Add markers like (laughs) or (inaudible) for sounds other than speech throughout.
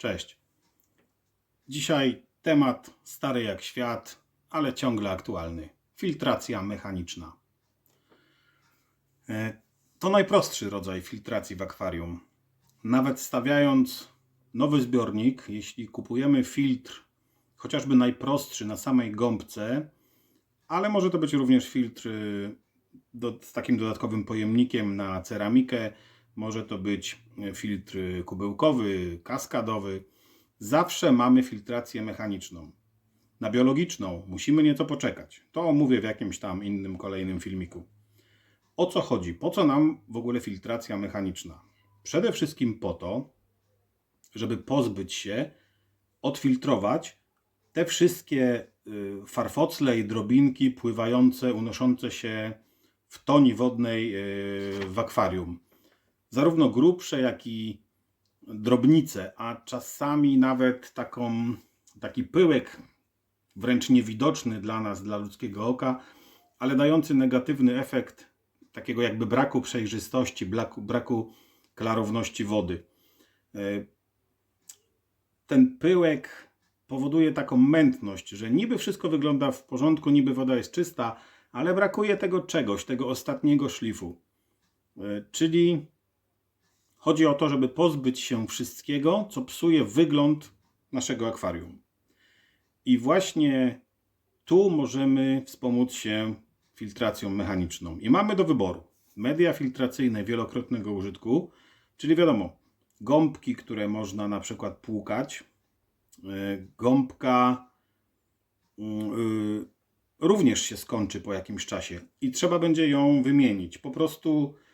Cześć. Dzisiaj temat stary jak świat, ale ciągle aktualny. Filtracja mechaniczna. E, To najprostszy rodzaj filtracji w akwarium. Nawet stawiając nowy zbiornik, jeśli kupujemy filtr, chociażby najprostszy na samej gąbce, ale może to być również filtr y, do, z takim dodatkowym pojemnikiem na ceramikę, może to być y, filtr kubełkowy, kaskadowy. Zawsze mamy filtrację mechaniczną. Na biologiczną musimy nieco poczekać. To omówię w jakimś tam innym kolejnym filmiku. O co chodzi? Po co nam w ogóle filtracja mechaniczna? Przede wszystkim po to, żeby pozbyć się, odfiltrować te wszystkie y, farfocle i drobinki pływające, unoszące się w toni wodnej y, w akwarium. Zarówno grubsze, jak i drobnice, a czasami nawet taką, taki pyłek wręcz niewidoczny dla nas, dla ludzkiego oka, ale dający negatywny efekt takiego jakby braku przejrzystości, braku, braku klarowności wody. Y, ten pyłek powoduje taką mętność, że niby wszystko wygląda w porządku, niby woda jest czysta, ale brakuje tego czegoś, tego ostatniego szlifu. Y, Czyli chodzi o to, żeby pozbyć się wszystkiego, co psuje wygląd naszego akwarium. I właśnie tu możemy wspomóc się filtracją mechaniczną. I mamy do wyboru media filtracyjne wielokrotnego użytku, czyli wiadomo, gąbki, które można na przykład płukać, y, gąbka y, y, również się skończy po jakimś czasie i trzeba będzie ją wymienić. Po prostu mm,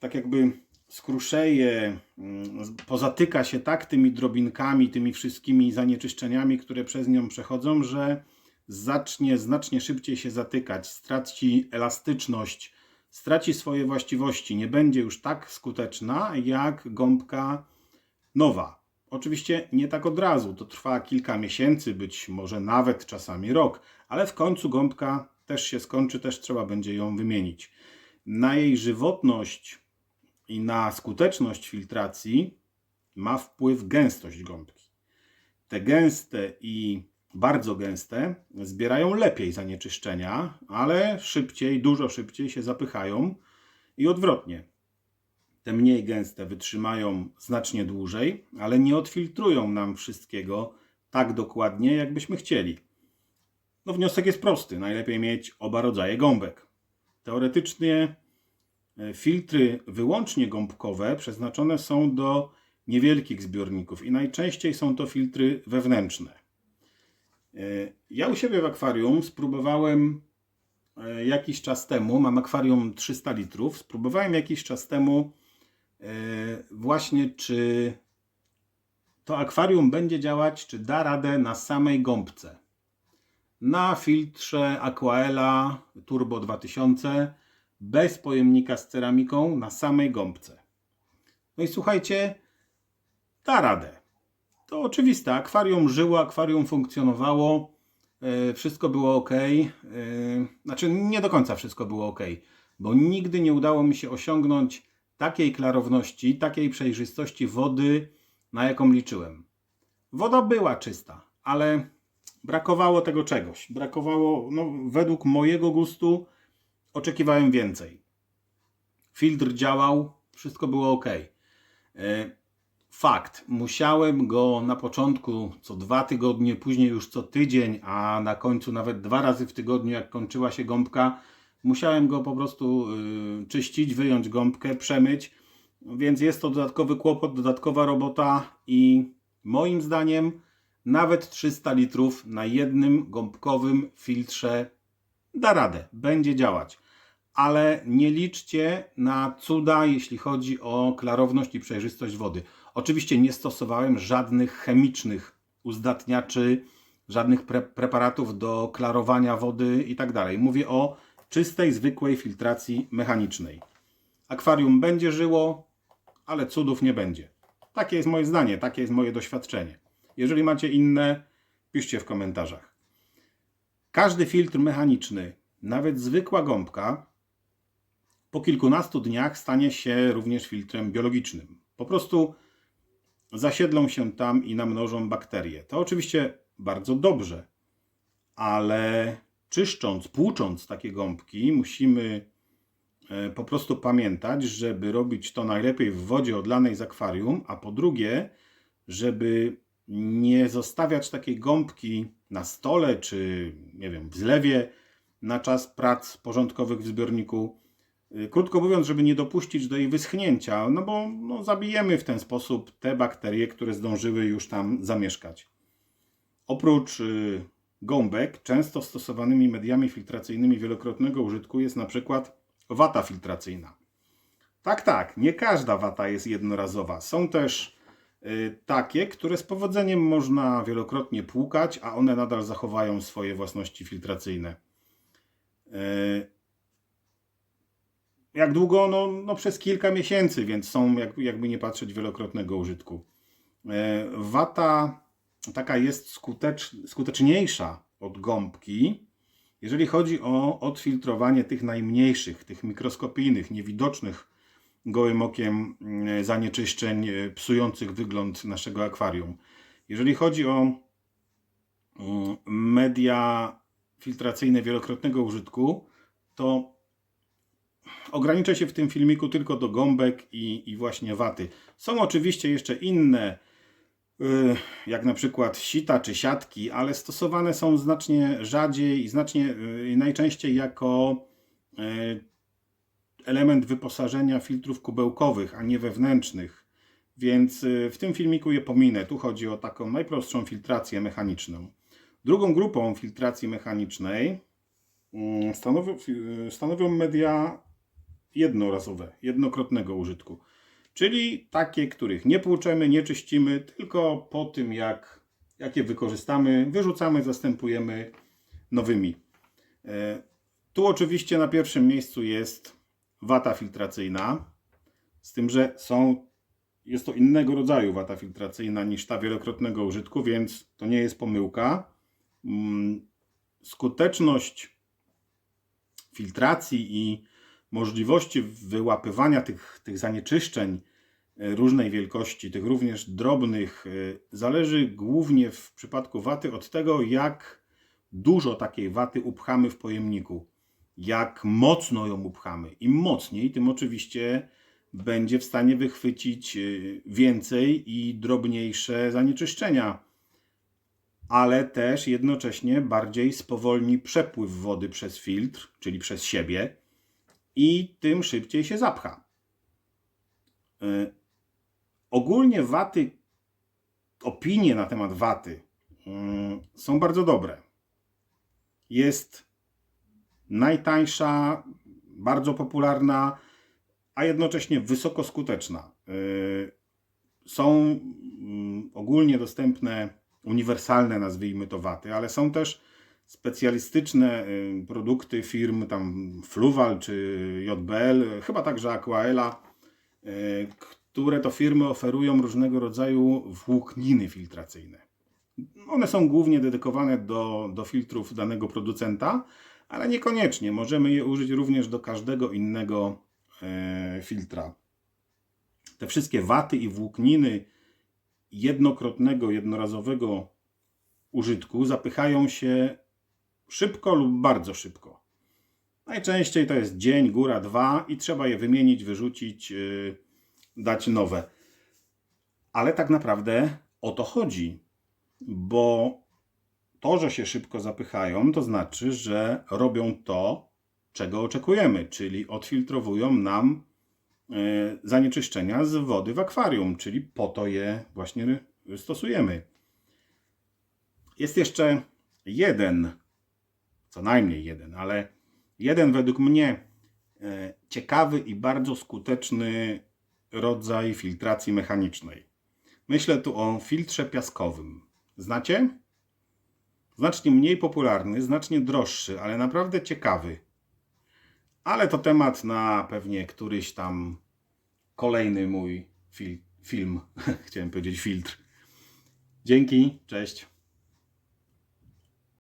tak jakby skruszeje, mm, pozatyka się tak tymi drobinkami, tymi wszystkimi zanieczyszczeniami, które przez nią przechodzą, że zacznie znacznie szybciej się zatykać, straci elastyczność, straci swoje właściwości, nie będzie już tak skuteczna jak gąbka nowa. Oczywiście nie tak od razu, to trwa kilka miesięcy, być może nawet czasami rok, ale w końcu gąbka też się skończy, też trzeba będzie ją wymienić. Na jej żywotność i na skuteczność filtracji ma wpływ gęstość gąbki. Te gęste i bardzo gęste zbierają lepiej zanieczyszczenia, ale szybciej, dużo szybciej się zapychają i odwrotnie. Te mniej gęste wytrzymają znacznie dłużej, ale nie odfiltrują nam wszystkiego tak dokładnie, jakbyśmy chcieli. No wniosek jest prosty. Najlepiej mieć oba rodzaje gąbek. Teoretycznie e, filtry wyłącznie gąbkowe przeznaczone są do niewielkich zbiorników i najczęściej są to filtry wewnętrzne. E, Ja u siebie w akwarium spróbowałem e, jakiś czas temu, mam akwarium 300 litrów, spróbowałem jakiś czas temu właśnie czy to akwarium będzie działać, czy da radę na samej gąbce. Na filtrze Aquaela Turbo 2000 bez pojemnika z ceramiką na samej gąbce. No i słuchajcie, da radę. To oczywiste, akwarium żyło, akwarium funkcjonowało, e, wszystko było ok. E, Znaczy, nie do końca wszystko było ok, bo nigdy nie udało mi się osiągnąć takiej klarowności, takiej przejrzystości wody, na jaką liczyłem. Woda była czysta, ale brakowało tego czegoś. Brakowało, no, według mojego gustu, oczekiwałem więcej. Filtr działał, wszystko było ok. Fakt, musiałem go na początku co dwa tygodnie, później już co tydzień, a na końcu nawet dwa razy w tygodniu, jak kończyła się gąbka, musiałem go po prostu y, czyścić, wyjąć gąbkę, przemyć. Więc jest to dodatkowy kłopot, dodatkowa robota i moim zdaniem nawet 300 litrów na jednym gąbkowym filtrze da radę, będzie działać. Ale nie liczcie na cuda, jeśli chodzi o klarowność i przejrzystość wody. Oczywiście nie stosowałem żadnych chemicznych uzdatniaczy, żadnych pre preparatów do klarowania wody i tak dalej. Mówię o czystej, zwykłej filtracji mechanicznej. Akwarium będzie żyło, ale cudów nie będzie. Takie jest moje zdanie, takie jest moje doświadczenie. Jeżeli macie inne, piszcie w komentarzach. Każdy filtr mechaniczny, nawet zwykła gąbka, po kilkunastu dniach stanie się również filtrem biologicznym. Po prostu zasiedlą się tam i namnożą bakterie. To oczywiście bardzo dobrze, ale czyszcząc, płucząc takie gąbki, musimy e, po prostu pamiętać, żeby robić to najlepiej w wodzie odlanej z akwarium, a po drugie, żeby nie zostawiać takiej gąbki na stole czy nie wiem, w zlewie na czas prac porządkowych w zbiorniku. Y, Krótko mówiąc, żeby nie dopuścić do jej wyschnięcia, no bo no, zabijemy w ten sposób te bakterie, które zdążyły już tam zamieszkać. Oprócz y, gąbek, często stosowanymi mediami filtracyjnymi wielokrotnego użytku jest na przykład wata filtracyjna. Tak, tak, nie każda wata jest jednorazowa. Są też takie, które z powodzeniem można wielokrotnie płukać, a one nadal zachowają swoje własności filtracyjne. Y, jak długo? No, no przez kilka miesięcy, więc są jak, jakby nie patrzeć wielokrotnego użytku. E, Wata taka jest skutecz, skuteczniejsza od gąbki, jeżeli chodzi o odfiltrowanie tych najmniejszych, tych mikroskopijnych, niewidocznych gołym okiem mm, zanieczyszczeń e, psujących wygląd naszego akwarium. Jeżeli chodzi o mm, media filtracyjne wielokrotnego użytku, to ograniczę się w tym filmiku tylko do gąbek i, i właśnie waty. Są oczywiście jeszcze inne, y, jak na przykład sita czy siatki, ale stosowane są znacznie rzadziej i znacznie y, najczęściej jako y, element wyposażenia filtrów kubełkowych, a nie wewnętrznych. Więc w tym filmiku je pominę. Tu chodzi o taką najprostszą filtrację mechaniczną. Drugą grupą filtracji mechanicznej mm, stanowią, stanowią media jednorazowe, jednokrotnego użytku. Czyli takie, których nie płuczemy, nie czyścimy, tylko po tym jak, jak je wykorzystamy, wyrzucamy, zastępujemy nowymi. E, Tu oczywiście na pierwszym miejscu jest wata filtracyjna, z tym, że są, jest to innego rodzaju wata filtracyjna niż ta wielokrotnego użytku, więc to nie jest pomyłka. Mm, Skuteczność filtracji i możliwości wyłapywania tych, tych zanieczyszczeń e, różnej wielkości, tych również drobnych, e, zależy głównie w przypadku waty od tego, jak dużo takiej waty upchamy w pojemniku, jak mocno ją upchamy. Im mocniej, tym oczywiście będzie w stanie wychwycić e, więcej i drobniejsze zanieczyszczenia, ale też jednocześnie bardziej spowolni przepływ wody przez filtr, czyli przez siebie i tym szybciej się zapcha. Yy, ogólnie waty, opinie na temat waty yy, są bardzo dobre. Jest najtańsza, bardzo popularna, a jednocześnie wysoko skuteczna. Yy, są yy, ogólnie dostępne, uniwersalne, nazwijmy to waty, ale są też specjalistyczne y, produkty firm tam Fluval czy JBL, chyba także Aquaela, y, które to firmy oferują różnego rodzaju włókniny filtracyjne. One są głównie dedykowane do, do filtrów danego producenta, ale niekoniecznie. Możemy je użyć również do każdego innego e, filtra. Te wszystkie waty i włókniny jednokrotnego, jednorazowego użytku zapychają się Szybko lub bardzo szybko. Najczęściej to jest dzień, góra dwa i trzeba je wymienić, wyrzucić, yy, dać nowe. Ale tak naprawdę o to chodzi, bo to, że się szybko zapychają, to znaczy, że robią to, czego oczekujemy, czyli odfiltrowują nam yy, zanieczyszczenia z wody w akwarium, czyli po to je właśnie stosujemy. Jest jeszcze jeden co najmniej jeden, ale jeden według mnie e, ciekawy i bardzo skuteczny rodzaj filtracji mechanicznej. Myślę tu o filtrze piaskowym. Znacie? Znacznie mniej popularny, znacznie droższy, ale naprawdę ciekawy. Ale to temat na pewnie któryś tam kolejny mój fil film. (laughs) Chciałem powiedzieć filtr. Dzięki, cześć.